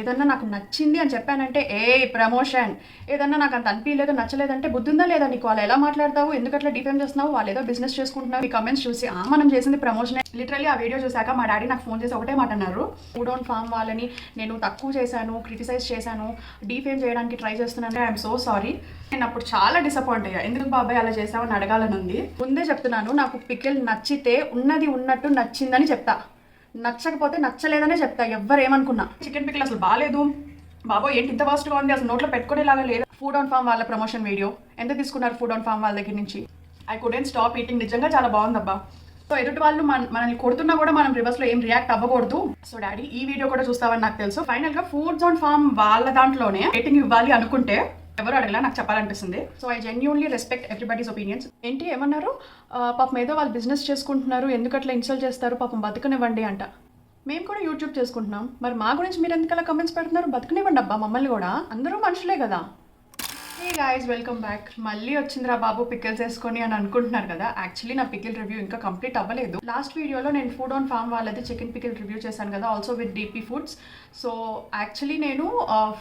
ఏదన్నా నాకు నచ్చింది అని చెప్పానంటే ఏ ప్రమోషన్. ఏదన్నా నాకు అంత అనిపించలేదు నచ్చలేదంటే బుద్ధుందా లేదా నీకు? వాళ్ళు ఎలా మాట్లాడతావు? ఎందుకు అట్లా డిఫెండ్ చేస్తున్నావు? వాళ్ళు ఏదో బిజినెస్ చేసుకుంటున్నావు ఈ కమెంట్స్ చూసి ఆ మనం చేసింది ప్రమోషన్. లిటరలీ ఆ వీడియో చూసాక మా డాడీ నాకు ఫోన్ చేసి ఒకటే మాట అన్నారు. ఫుడ్ ఫామ్ వాళ్ళని. నేను తక్కువ చేశాను క్రిటిసైజ్ చేశాను డీఫేమ్ చేయడానికి ట్రై చేస్తున్నాను. ఐఎమ్ సో సారీ నేను అప్పుడు చాలా డిసప్పాయింట్ అయ్యా. ఎందుకు బాబాయ్ అలా చేసావని అడగాలని ఉంది. ముందే చెప్తున్నాను నాకు పికిల్ నచ్చితే ఉన్నది ఉన్నట్టు నచ్చిందని చెప్తా. నచ్చకపోతే నచ్చలేదనే చెప్తా ఎవ్వరు ఏమనుకున్నా చికెన్ పిక్కలు అసలు బాగాలేదు బాబో ఏంటి ఇంత ఫాస్ట్గా ఉంది? అసలు నోట్లో పెట్టుకునేలాగా లేదు. ఫుడ్ ఆన్ ఫామ్ వాళ్ళ ప్రమోషన్ వీడియో ఎంత తీసుకున్నారు ఫుడ్ ఆన్ ఫామ్ వాళ్ళ దగ్గర నుంచి? ఐ కుడెంట్ స్టాప్ ఈటింగ్ నిజంగా చాలా బాగుందబ్బా. సో ఎదుటి వాళ్ళు మన మనల్ని కొడుతున్నా కూడా మనం రివర్స్లో ఏం రియాక్ట్ అవ్వకూడదు. సో డాడీ ఈ వీడియో కూడా చూస్తావని నాకు తెలుసు. ఫైనల్గా ఫుడ్స్ ఆన్ ఫామ్ వాళ్ళ దాంట్లోనే రేటింగ్ ఇవ్వాలి అనుకుంటే ఎవరు అడగలా నాకు చెప్పాలనిపిస్తుంది. So I genuinely respect everybody's opinions ఏంటి ఏమన్నారు? పాపం ఏదో వాళ్ళు బిజినెస్ చేసుకుంటున్నారు ఎందుకు అట్లా ఇన్సల్ట్ చేస్తారు పాపం బతుకనివ్వండి అంట. మేము కూడా యూట్యూబ్ చేసుకుంటున్నాం. మరి మా గురించి మీరు ఎందుకలా కమెంట్స్ పెడుతున్నారు? బతుకునివ్వండి అబ్బా మమ్మల్ని కూడా. అందరూ మనుషులే కదా. హే గాయస్ వెల్కమ్ బ్యాక్ మళ్ళీ వచ్చిందిరా బాబు పికిల్స్ వేసుకొని అని అనుకుంటున్నారు కదా. యాక్చువల్లీ నా పికిల్ రివ్యూ ఇంకా కంప్లీట్ అవ్వలేదు. లాస్ట్ వీడియోలో నేను ఫుడ్ ఆన్ ఫామ్ వాళ్ళది చికెన్ పికిల్ రివ్యూ చేశాను కదా also with DP Foods so actually నేను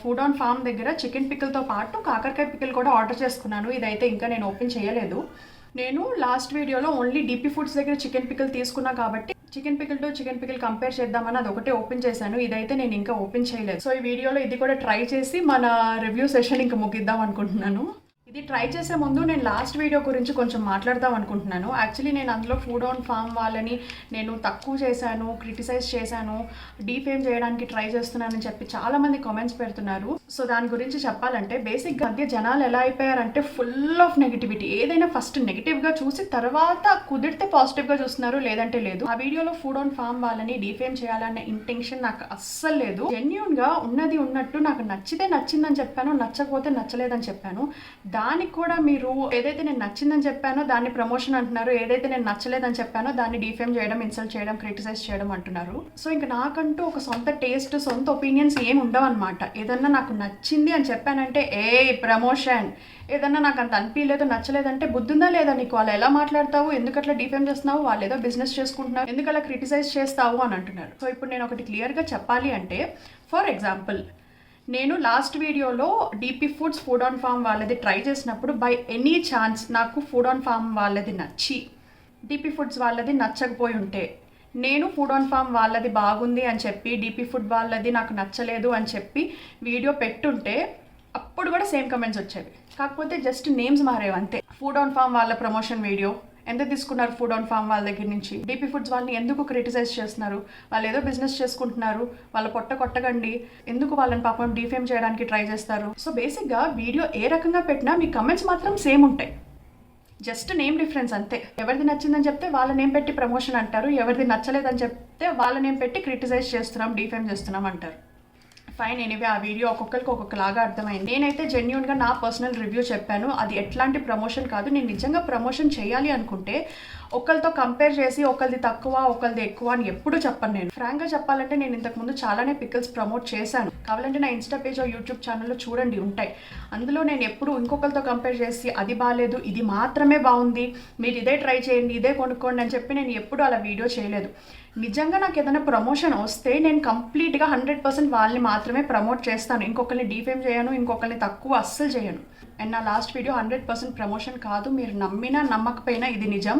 ఫుడ్ ఆన్ ఫామ్ దగ్గర చికెన్ పికిల్తో పాటు కాకరకాయ పికిల్ కూడా ఆర్డర్ చేసుకున్నాను. ఇదైతే ఇంకా నేను ఓపెన్ చేయలేదు. నేను లాస్ట్ వీడియోలో ఓన్లీ డీపీ ఫుడ్స్ దగ్గర చికెన్ పికిల్ తీసుకున్నా కాబట్టి chicken pickle to chicken pickle compare చేద్దామని అది ఒకటే ఓపెన్ చేశాను. ఇదైతే నేను ఇంకా ఓపెన్ చేయలేదు. సో ఈ వీడియోలో ఇది కూడా ట్రై చేసి మన రివ్యూ సెషన్ ఇంకా ముగిద్దాం అనుకుంటున్నాను. ఇది ట్రై చేసే ముందు నేను లాస్ట్ వీడియో గురించి కొంచెం మాట్లాడదాం అనుకుంటున్నాను. యాక్చువల్లీ నేను అందులో ఫుడ్ ఆన్ ఫామ్ వాళ్ళని నేను తక్కువ చేశాను క్రిటిసైజ్ చేశాను డీఫేమ్ చేయడానికి ట్రై చేస్తున్నానని చెప్పి చాలామంది కామెంట్స్ పెడుతున్నారు. సో దాని గురించి చెప్పాలంటే బేసిక్ మధ్య జనాలు ఎలా అయిపోయారంటే ఫుల్ ఆఫ్ నెగిటివిటీ ఏదైనా ఫస్ట్ నెగిటివ్గా చూసి తర్వాత కుదిరితే పాజిటివ్గా చూస్తున్నారు లేదంటే లేదు. ఆ వీడియోలో ఫుడ్ ఆన్ ఫామ్ వాళ్ళని డీఫేమ్ చేయాలనే ఇంటెన్షన్ నాకు అస్సలు లేదు. జెన్యున్గా ఉన్నది ఉన్నట్టు నాకు నచ్చితే నచ్చిందని చెప్పాను నచ్చకపోతే నచ్చలేదని చెప్పాను. దానికి కూడా మీరు ఏదైతే నేను నచ్చిందని చెప్పానో దాన్ని ప్రమోషన్ అంటున్నారు ఏదైతే నేను నచ్చలేదని చెప్పానో దాన్ని డీఫేమ్ చేయడం ఇన్సల్ట్ చేయడం క్రిటిసైజ్ చేయడం అంటున్నారు. సో ఇంకా నాకంటూ ఒక సొంత టేస్ట్ సొంత ఒపీనియన్స్ ఏమి ఉండవు అనమాట ఏదన్నా నాకు నచ్చింది అని చెప్పానంటే ఏ ప్రమోషన్. ఏదన్నా నాకు అంత అనిపించలేదు నచ్చలేదంటే బుద్ధుందా లేదా నీకు? వాళ్ళు ఎలా మాట్లాడతావు? ఎందుకు అట్లా డీఫేమ్ చేస్తున్నావు? వాళ్ళు ఏదో బిజినెస్ చేసుకుంటున్నారు. ఎందుకు అలా క్రిటిసైజ్ చేస్తావు అని అంటున్నారు. సో ఇప్పుడు నేను ఒకటి క్లియర్గా చెప్పాలి అంటే ఫర్ ఎగ్జాంపుల్ నేను లాస్ట్ వీడియోలో DP Foods Food on Farm వాళ్ళది ట్రై చేసినప్పుడు బై ఎనీ ఛాన్స్ నాకు ఫుడ్ ఆన్ ఫామ్ వాళ్ళది నచ్చి డీపీ ఫుడ్స్ వాళ్ళది నచ్చకపోయి ఉంటే నేను ఫుడ్ ఆన్ ఫామ్ వాళ్ళది బాగుంది అని చెప్పి డీపీ ఫుడ్ వాళ్ళది నాకు నచ్చలేదు అని చెప్పి వీడియో పెట్టుంటే అప్పుడు కూడా సేమ్ కమెంట్స్ వచ్చేవి. కాకపోతే జస్ట్ నేమ్స్ మారేవి అంతే. ఫుడ్ ఆన్ ఫామ్ వాళ్ళ ప్రమోషన్ వీడియో ఎంత తీసుకున్నారు ఫుడ్ ఆన్ ఫామ్ వాళ్ళ దగ్గర నుంచి? డీపీ ఫుడ్స్ వాళ్ళని ఎందుకు క్రిటిసైజ్ చేస్తున్నారు? వాళ్ళు ఏదో బిజినెస్ చేసుకుంటున్నారు వాళ్ళ పొట్ట కొట్టకండి. ఎందుకు వాళ్ళని పాపం డీఫేమ్ చేయడానికి ట్రై చేస్తారు? సో బేసిక్గా వీడియో ఏ రకంగా పెట్టినా మీ కమెంట్స్ మాత్రం సేమ్ ఉంటాయి. జస్ట్ నేమ్ డిఫరెన్స్ అంతే. ఎవరిది నచ్చిందని చెప్తే వాళ్ళ నేమ్ పెట్టి ప్రమోషన్ అంటారు. ఎవరిది నచ్చలేదని చెప్తే వాళ్ళ నేమ్ పెట్టి క్రిటిసైజ్ చేస్తున్నాం డీఫేమ్ చేస్తున్నాం అంటారు. ఫైన్ ఎనివే ఆ వీడియో ఒక్కొక్కరికి ఒక్కొక్కలాగా అర్థమైంది. నేనైతే జెన్యున్గా నా పర్సనల్ రివ్యూ చెప్పాను. అది ఎట్లాంటి ప్రమోషన్ కాదు. నేను నిజంగా ప్రమోషన్ చేయాలి అనుకుంటే ఒకరితో కంపేర్ చేసి ఒకరిది తక్కువ ఒకరిది ఎక్కువ అని ఎప్పుడు చెప్పను నేను. ఫ్రాంక్గా చెప్పాలంటే నేను ఇంతకు ముందు చాలానే పికిల్స్ ప్రమోట్ చేశాను. కావాలంటే నా ఇన్స్టా పేజ్ యూట్యూబ్ ఛానల్లో చూడండి ఉంటాయి. అందులో నేను ఎప్పుడు ఇంకొకరితో కంపేర్ చేసి అది బాగాలేదు ఇది మాత్రమే బాగుంది మీరు ఇదే ట్రై చేయండి ఇదే కొనుక్కోండి అని చెప్పి నేను ఎప్పుడు అలా వీడియో చేయలేదు. నిజంగా నాకు ఏదైనా ప్రమోషన్ వస్తే నేను కంప్లీట్గా హండ్రెడ్ పర్సెంట్ వాళ్ళని మాత్రమే ప్రమోట్ చేస్తాను. ఇంకొకరిని డీఫేమ్ చేయను ఇంకొకరిని తక్కువ అస్సలు చేయను. అండ్ నా last video hundred percent promotion కాదు. మీరు నమ్మినా నమ్మకపోయినా ఇది నిజం.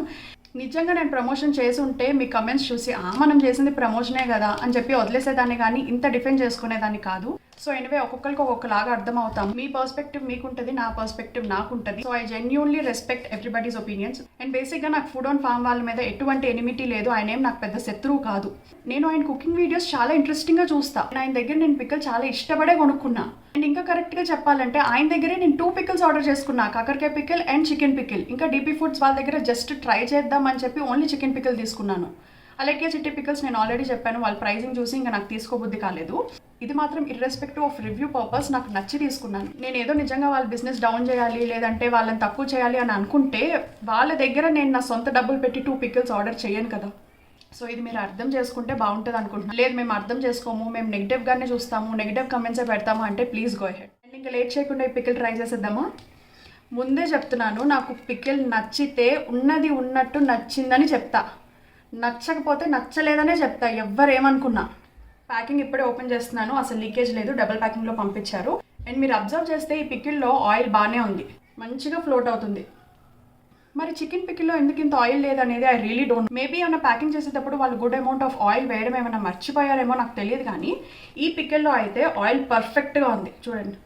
నిజంగా నేను ప్రమోషన్ చేసి ఉంటే మీ కమెంట్స్ చూసి ఆ మనం చేసింది ప్రమోషనే కదా అని చెప్పి వదిలేసేదాన్ని కానీ ఇంత డిఫెండ్ చేసుకునేదాన్ని కాదు. సో ఎనివే ఒక్కొక్కరికి ఒక్కొక్కలాగా అర్థం అవుతాం మీ పర్స్పెక్టివ్ మీకుంటుంది నా perspective నాకుంటుంది. So I genuinely respect everybody's opinions and బేసిక్గా నాకు ఫుడ్ ఆన్ ఫామ్ వాళ్ళ మీద ఎటువంటి ఎనిమిటీ లేదు. ఆయన ఏం నాకు పెద్ద శత్రువు కాదు. నేను ఆయన కుకింగ్ వీడియోస్ చాలా ఇంట్రెస్టింగ్గా చూస్తా. ఆయన దగ్గర నేను పిక్కలు చాలా ఇష్టపడే కొనుక్కున్నా. అండ్ ఇంకా కరెక్ట్గా చెప్పాలంటే ఆయన దగ్గరే నేను టూ పికిల్స్ ఆర్డర్ చేసుకున్నా. కాకరకాయ పికిల్ అండ్ చికెన్ పికిల్ ఇంకా డీపీ ఫుడ్స్ వాళ్ళ దగ్గర జస్ట్ ట్రై చేద్దామని చెప్పి ఓన్లీ చికెన్ పికిల్ తీసుకున్నాను. అలాగే చిట్టి పికల్స్ నేను ఆల్రెడీ చెప్పాను. వాళ్ళ ప్రైజింగ్ చూసి ఇంకా నాకు తీసుకోబుద్ధి కాలేదు. ఇది మాత్రం ఇర్రెస్పెక్టివ్ ఆఫ్ రివ్యూ పర్పస్ నాకు నచ్చి తీసుకున్నాను. నేను ఏదో నిజంగా వాళ్ళ బిజినెస్ డౌన్ చేయాలి లేదంటే వాళ్ళని తక్కువ చేయాలి అని అనుకుంటే వాళ్ళ దగ్గర నేను నా సొంత డబ్బులు పెట్టి టూ పికిల్స్ ఆర్డర్ చేయను కదా. సో ఇది మీరు అర్థం చేసుకుంటే బాగుంటుంది అనుకుంటున్నాను లేదు మేము అర్థం చేసుకోము మేము నెగిటివ్గానే చూస్తాము నెగిటివ్ కమెంట్సే పెడతాము అంటే ప్లీజ్ గో హెడ్ అండ్ ఇంకా లేట్ చేయకుండా ఈ పికిల్ ట్రై చేసేద్దామా? ముందే చెప్తున్నాను నాకు పికిల్ నచ్చితే ఉన్నది ఉన్నట్టు నచ్చిందని చెప్తా. నచ్చకపోతే నచ్చలేదనే చెప్తా ఎవ్వరేమనుకున్నా ప్యాకింగ్ ఇప్పుడే ఓపెన్ చేస్తున్నాను. అసలు లీకేజ్ లేదు. డబుల్ ప్యాకింగ్లో పంపించారు. అండ్ మీరు అబ్జర్వ్ చేస్తే ఈ పికిల్లో ఆయిల్ బాగానే ఉంది. మంచిగా ఫ్లోట్ అవుతుంది. మరి చికెన్ పికిల్లో ఎందుకు ఇంత ఆయిల్ లేదనేది ఐ రియలీ డోంట్ మేబీ ఏమైనా ప్యాకింగ్ చేసేటప్పుడు వాళ్ళు గుడ్ అమౌంట్ ఆఫ్ ఆయిల్ వేయడం ఏమైనా మర్చిపోయారేమో నాకు తెలియదు కానీ ఈ పికిల్లో అయితే ఆయిల్ పర్ఫెక్ట్గా ఉంది. చూడండి.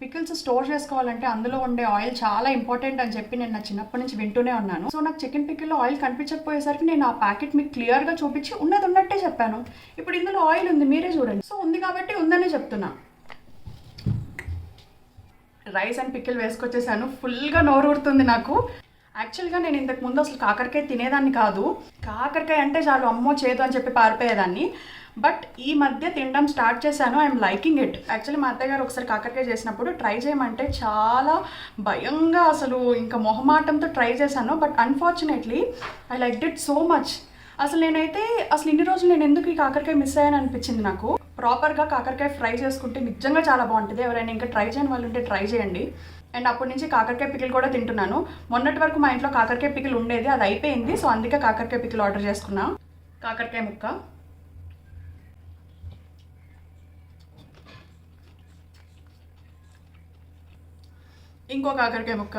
పికిల్స్ స్టోర్ చేసుకోవాలంటే అందులో ఉండే ఆయిల్ చాలా ఇంపార్టెంట్ అని చెప్పి నేను నా చిన్నప్పటి నుంచి వింటూనే ఉన్నాను. సో నాకు చికెన్ పికిల్లో ఆయిల్ కనిపించకపోయేసరికి నేను ఆ ప్యాకెట్ మీకు క్లియర్గా చూపించి ఉన్నది ఉన్నట్టే చెప్పాను. ఇప్పుడు ఇందులో ఆయిల్ ఉంది మీరే చూడండి. సో ఉంది కాబట్టి ఉందనే చెప్తున్నా. రైస్ అండ్ పికిల్ వేసుకొచ్చేసాను. ఫుల్గా నోరూరుతుంది నాకు. యాక్చువల్గా నేను ఇంతకు ముందు అసలు కాకరకాయ తినేదాన్ని కాదు. కాకరకాయ అంటే చాలు అమ్మో చేదు అని చెప్పి పారిపోయేదాన్ని. బట్ ఈ మధ్య తినడం స్టార్ట్ చేశాను. I'm liking it. యాక్చువల్లీ మా అత్తగారు ఒకసారి కాకరకాయ చేసినప్పుడు ట్రై చేయమంటే చాలా భయంగా అసలు ఇంకా మొహమాటంతో ట్రై చేశాను. But unfortunately I like it so much. అసలు నేనైతే అసలు ఇన్ని రోజులు నేను ఎందుకు ఈ కాకరకాయ మిస్ అయ్యాను అనిపించింది నాకు? ప్రాపర్గా కాకరకాయ ఫ్రై చేసుకుంటే నిజంగా చాలా బాగుంటుంది. ఎవరైనా ఇంకా ట్రై చేయని వాళ్ళు ఉంటే ట్రై చేయండి. అండ్ అప్పటి నుంచి కాకరకాయ పికిల్ కూడా తింటున్నాను. మొన్నటి వరకు మా ఇంట్లో కాకరకాయ పికిల్ ఉండేది. అది అయిపోయింది. సో అందుకే కాకరకాయ పికిల్ ఆర్డర్ చేసుకున్నాను కాకరకాయ ముక్క. ఇంకో కాకరకాయ ముక్క.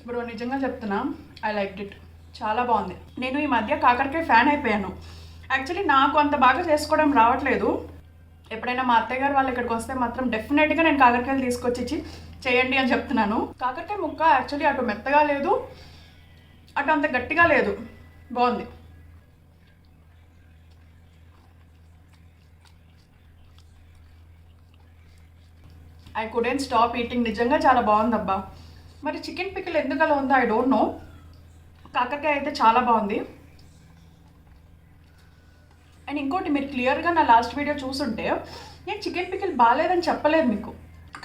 ఇప్పుడు నిజంగా చెప్తున్నా ఐ లైక్ ఇట్ చాలా బాగుంది. నేను ఈ మధ్య కాకరకాయ ఫ్యాన్ అయిపోయాను. యాక్చువల్లీ నాకు అంత బాగా చేసుకోవడం రావట్లేదు. ఎప్పుడైనా మా అత్తయ్య గారు వాళ్ళు ఇక్కడికి వస్తే మాత్రం డెఫినెట్గా నేను కాకరకాయలు తీసుకొచ్చి చేయండి అని చెప్తున్నాను. కాకరకాయ ముక్క యాక్చువల్లీ అటు మెత్తగా లేదు అటు అంత గట్టిగా లేదు. బాగుంది. ఐ కుడెంట్ స్టాప్ ఈటింగ్ నిజంగా చాలా బాగుందబ్బా. మరి చికెన్ పికిల్ ఎందుకు అలా ఉందో? ఐ డోంట్ నో కాకరకాయ అయితే చాలా బాగుంది. అండ్ ఇంకోటి మీరు క్లియర్గా నా లాస్ట్ వీడియో చూసుంటే నేను చికెన్ పికిల్ బాగాలేదని చెప్పలేదు మీకు.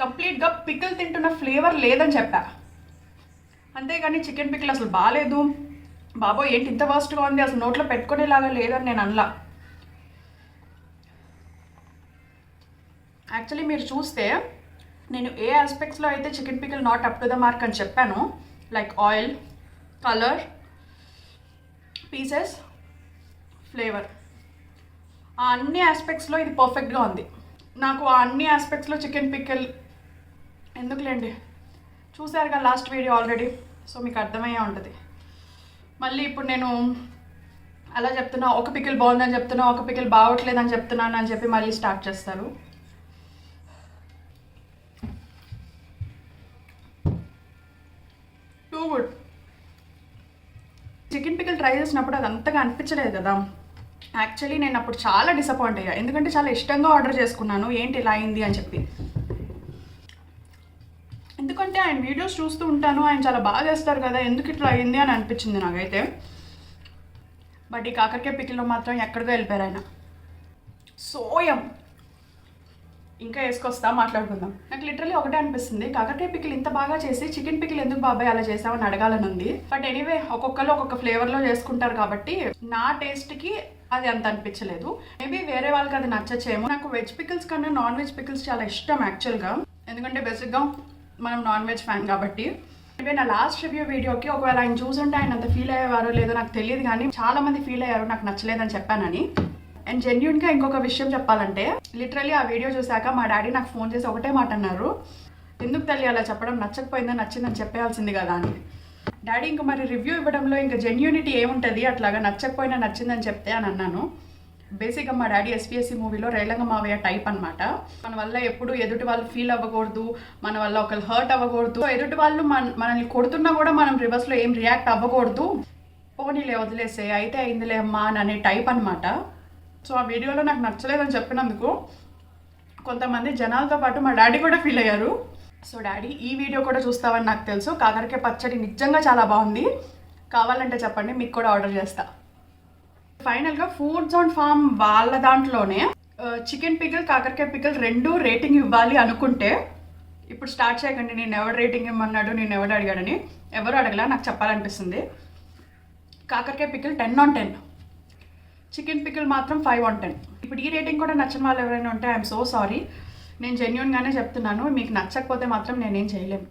కంప్లీట్గా పికిల్ తింటున్న ఫ్లేవర్ లేదని చెప్పా. అంతేగాని చికెన్ పికిల్ అసలు బాగాలేదు బాబో ఏంటి ఇంత వర్స్ట్గా ఉంది? అసలు నోట్లో పెట్టుకునేలాగా లేదని నేను అనలా. యాక్చువల్లీ మీరు చూస్తే నేను ఏ ఆస్పెక్ట్స్లో అయితే chicken pickle not up to the mark అని చెప్పాను like oil colour pieces flavour ఆ అన్ని ఆస్పెక్ట్స్లో ఇది పర్ఫెక్ట్గా ఉంది. నాకు ఆ అన్ని ఆస్పెక్ట్స్లో చికెన్ పికిల్ ఎందుకులేండి? చూసారుగా లాస్ట్ వీడియో ఆల్రెడీ సో మీకు అర్థమయ్యే ఉంటుంది. మళ్ళీ ఇప్పుడు నేను అలా చెప్తున్నా ఒక పికిల్ బాగుందని చెప్తున్నా ఒక పికిల్ బాగోట్లేదని చెప్తున్నాను అని చెప్పి మళ్ళీ స్టార్ట్ చేస్తారు too good chicken pickle try చేసినప్పుడు అది అంతగా అనిపించలేదు కదా. యాక్చువల్లీ నేను అప్పుడు చాలా డిసప్పాయింట్ అయ్యా. ఎందుకంటే చాలా ఇష్టంగా ఆర్డర్ చేసుకున్నాను. ఏంటి ఇలా అయింది అని చెప్పి. ఎందుకంటే ఆయన వీడియోస్ చూస్తూ ఉంటాను. ఆయన చాలా బాగా చేస్తారు కదా. ఎందుకు ఇట్లా అయింది అని అనిపించింది నాకైతే. బట్ ఈ కాకరకాయ పికిల్లో మాత్రం ఎక్కడికో వెళ్ళిపోయారు ఆయన. సోయం. ఇంకా వేసుకొస్తా మాట్లాడుకుందాం. నాకు లిటరలీ ఒకటే అనిపిస్తుంది. కాకరకాయ పికిల్ ఇంత బాగా చేసి చికెన్ పికిల్ ఎందుకు బాబాయ్ అలా చేసామని అడగాలని ఉంది. బట్ ఎనీవే ఒక్కొక్కరు ఒక్కొక్క ఫ్లేవర్లో చేసుకుంటారు కాబట్టి నా టేస్ట్కి అది అంత అనిపించలేదు. మేబీ వేరే వాళ్ళకి అది నచ్చచ్చేమో. నాకు వెజ్ పికిల్స్ కన్నా నాన్ వెజ్ పికిల్స్ చాలా ఇష్టం యాక్చువల్గా ఎందుకంటే బేసిక్గా మనం నాన్ వెజ్ ఫ్యాన్ కాబట్టి. అంటే నా లాస్ట్ రివ్యూ వీడియోకి ఒకవేళ ఆయన చూసుంటే ఆయన అంత ఫీల్ అయ్యేవారో లేదో నాకు తెలియదు కానీ చాలా మంది ఫీల్ అయ్యారు నాకు నచ్చలేదని చెప్పానని. అండ్ జెన్యున్గా ఇంకొక విషయం చెప్పాలంటే లిటరలీ ఆ వీడియో చూశాక మా డాడీ నాకు ఫోన్ చేసి ఒకటే మాట అన్నారు. ఎందుకు తల్లి అలా చెప్పడం? నచ్చకపోయిందో? నచ్చిందని చెప్పేయాల్సింది కదా అని. డాడీ ఇంకా మరి రివ్యూ ఇవ్వడంలో ఇంకా జెన్యూనిటీ ఏముంటుంది? అట్లాగా నచ్చకపోయినా నచ్చిందని చెప్తే అని అన్నాను. బేసిక్గా మా డాడీ ఎస్పీఎస్సీ మూవీలో రేలంగ మావయ్య టైప్ అనమాట మన వల్ల ఎప్పుడు ఎదుటి వాళ్ళు ఫీల్ అవ్వకూడదు. మన వల్ల ఒకరు హర్ట్ అవ్వకూడదు. ఎదుటి వాళ్ళు మన మనల్ని కొడుతున్నా కూడా మనం రివర్స్లో ఏం రియాక్ట్ అవ్వకూడదు. పోనీలే వదిలేసే అయితే అయిందిలే అమ్మా అని అనే టైప్ అనమాట సో ఆ వీడియోలో నాకు నచ్చలేదని చెప్పినందుకు కొంతమంది జనాలతో పాటు మా డాడీ కూడా ఫీల్ అయ్యారు. సో డాడీ ఈ వీడియో కూడా చూస్తావని నాకు తెలుసు. కాకరకాయ పచ్చడి నిజంగా చాలా బాగుంది. కావాలంటే చెప్పండి మీకు కూడా ఆర్డర్ చేస్తా. ఫైనల్గా ఫుడ్స్ అండ్ ఫామ్ వాళ్ళ దాంట్లోనే చికెన్ పికిల్ కాకరకాయ పికిల్ రెండు రేటింగ్ ఇవ్వాలి అనుకుంటే ఇప్పుడు స్టార్ట్ చేయకండి. నేను ఎవరు రేటింగ్ ఇమ్మన్నాడు నేను ఎవరు అడిగాడని ఎవరు అడగలా నాకు చెప్పాలనిపిస్తుంది. కాకరకాయ pickle ten on ten. Chicken pickle మాత్రం ఫైవ్ ఆన్ టెన్ ఇప్పుడు ఈ రేటింగ్ కూడా నచ్చిన వాళ్ళు ఎవరైనా ఉంటే ఐఎమ్ సో సారీ నేను జెన్యున్గానే చెప్తున్నాను. మీకు నచ్చకపోతే మాత్రం నేనేం చేయలేము